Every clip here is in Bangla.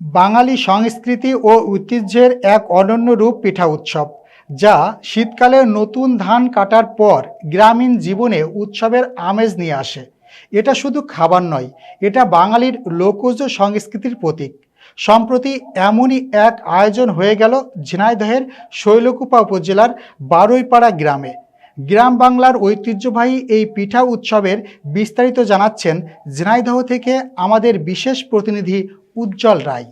বাঙালি সংস্কৃতি ও ঐতিহ্যের এক অনন্য রূপ পিঠা উৎসব, যা শীতকালে নতুন ধান কাটার পর গ্রামীণ জীবনে উৎসবের আমেজ নিয়ে আসে। এটা শুধু খাবার নয়, এটা বাঙালির লোকজ সংস্কৃতির প্রতীক। সম্প্রতি এমনই এক আয়োজন হয়ে গেল ঝিনাইদহের শৈলকুপা উপজেলার বারুইপাড়া গ্রামে। গ্রাম বাংলার ঐতিহ্যবাহী এই পিঠা উৎসবের বিস্তারিত জানাচ্ছেন ঝিনাইদহ থেকে আমাদের বিশেষ প্রতিনিধি উজ্জ্বল রায়।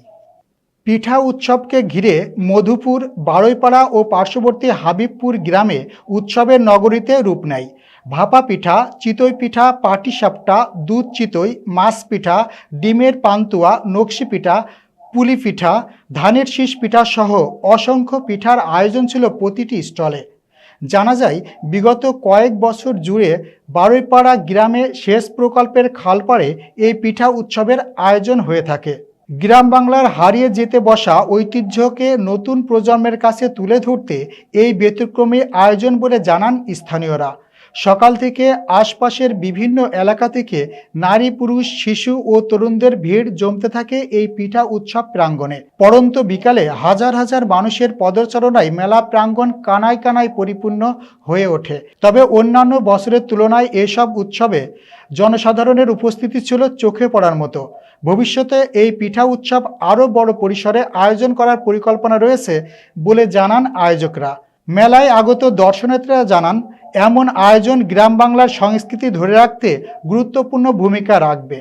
পিঠা উৎসবকে ঘিরে মধুপুর বারৈপাড়া ও পার্শ্ববর্তী হাবিবপুর গ্রামে উৎসবের নগরীতে রূপ নেয়। ভাপা পিঠা, চিতই পিঠা পাটিসাপটা দুধ চিতই, মাছ পিঠা, ডিমের পান্তুয়া, নকশি পিঠা, পুলি পিঠা, ধানের শীষ পিঠা সহ অসংখ্য পিঠার আয়োজন ছিল প্রতিটি স্টলে। জানা যায়, বিগত কয়েক বছর জুড়ে বারৈপাড়া গ্রামে সেচ প্রকল্পের খালপাড়ে এই পিঠা উৎসবের আয়োজন হয়ে থাকে। গ্রাম বাংলার হারিয়ে যেতে বসা ঐতিহ্যকে নতুন প্রজন্মের কাছে তুলে ধরতে এই ব্যতিক্রমী আয়োজন বলে জানান স্থানীয়রা। সকাল থেকে আশপাশের বিভিন্ন এলাকা থেকে নারী, পুরুষ, শিশু ও তরুণদের ভিড় জমতে থাকে এই পিঠা উৎসব প্রাঙ্গণে। পরন্ত বিকালে হাজার হাজার মানুষের পদচারণায় মেলা প্রাঙ্গণ কানায় কানায় পরিপূর্ণ হয়ে ওঠে। তবে অন্যান্য বছরের তুলনায় এসব উৎসবে জনসাধারণের উপস্থিতি ছিল চোখে পড়ার মতো। ভবিষ্যতে এই পিঠা উৎসব আরও বড় পরিসরে আয়োজন করার পরিকল্পনা রয়েছে বলে জানান আয়োজকরা। মেলায় আগত দর্শনার্থীরা জানান এমন আয়োজন গ্রাম বাংলার সংস্কৃতি ধরে রাখতে গুরুত্বপূর্ণ ভূমিকা রাখবে।